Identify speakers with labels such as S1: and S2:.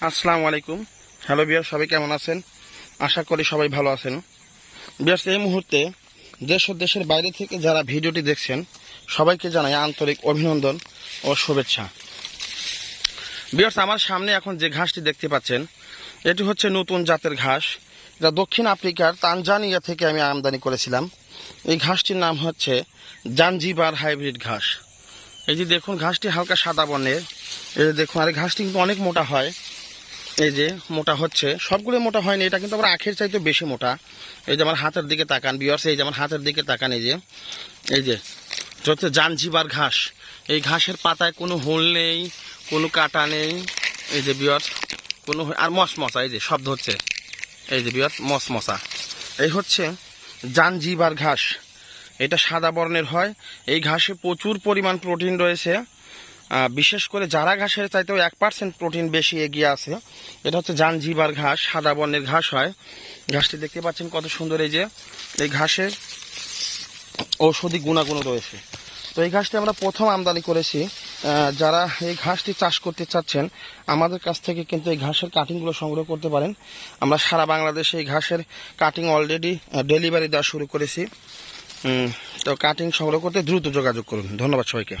S1: আসসালামু আলাইকুম। হ্যালো বিয়ার সবাই কেমন আছেন? আশা করি সবাই ভালো আছেন। বিয়ার্স এই মুহূর্তে দেশ ও দেশের বাইরে থেকে যারা ভিডিওটি দেখছেন, সবাইকে জানাই আন্তরিক অভিনন্দন ও শুভেচ্ছা। বিয়ার্স আমার সামনে এখন যে ঘাসটি দেখতে পাচ্ছেন, এটি হচ্ছে নতুন জাতের ঘাস। যা দক্ষিণ আফ্রিকার তানজানিয়া থেকে আমি আমদানি করেছিলাম। এই ঘাসটির নাম হচ্ছে জাঞ্জিবার হাইব্রিড ঘাস। এই যে দেখুন, ঘাসটি হালকা সাদা বর্ণের। এই দেখুন, আর ঘাসটি কিন্তু অনেক মোটা হয়। এই যে মোটা হচ্ছে সবগুলো মোটা হয়নি, এটা কিন্তু আমার আখের চাইতে বেশি মোটা। এই যে আমার হাতের দিকে তাকান বিয়ার্স এই যে আমার হাতের দিকে তাকান, এই যে এই যে হচ্ছে জানজিবার ঘাস। এই ঘাসের পাতায় কোনো হোল নেই, কোনো কাটা নেই, এই যে বিয়ার্স কোনো আর মশমশা, এই যে শব্দ হচ্ছে। এই যে বিয়ার্স মশমশা। এই হচ্ছে জানজিবার ঘাস। এটা সাদা বর্ণের হয়। এই ঘাসে প্রচুর পরিমাণ প্রোটিন রয়েছে। বিশেষ করে যারা ঘাসের চাইতেও এক পার্সেন্ট প্রোটিন বেশি এগিয়ে আছে, এটা হচ্ছে জানজিবার ঘাস, সাদা বর্ণের ঘাস হয়। ঘাসটি দেখতে পাচ্ছেন কত সুন্দর এই যে, এই ঘাসের ঔষধি গুণাগুণ রয়েছে। তো এই ঘাসটি আমরা প্রথম আমদানি করেছি। যারা এই ঘাসটি চাষ করতে চাচ্ছেন, আমাদের কাছ থেকে কিন্তু এই ঘাসের কাটিংগুলো সংগ্রহ করতে পারেন। আমরা সারা বাংলাদেশে এই ঘাসের কাটিং অলরেডি ডেলিভারি দেওয়া শুরু করেছি। তো কাটিং সংগ্রহ করতে দ্রুত যোগাযোগ করুন। ধন্যবাদ সবাইকে।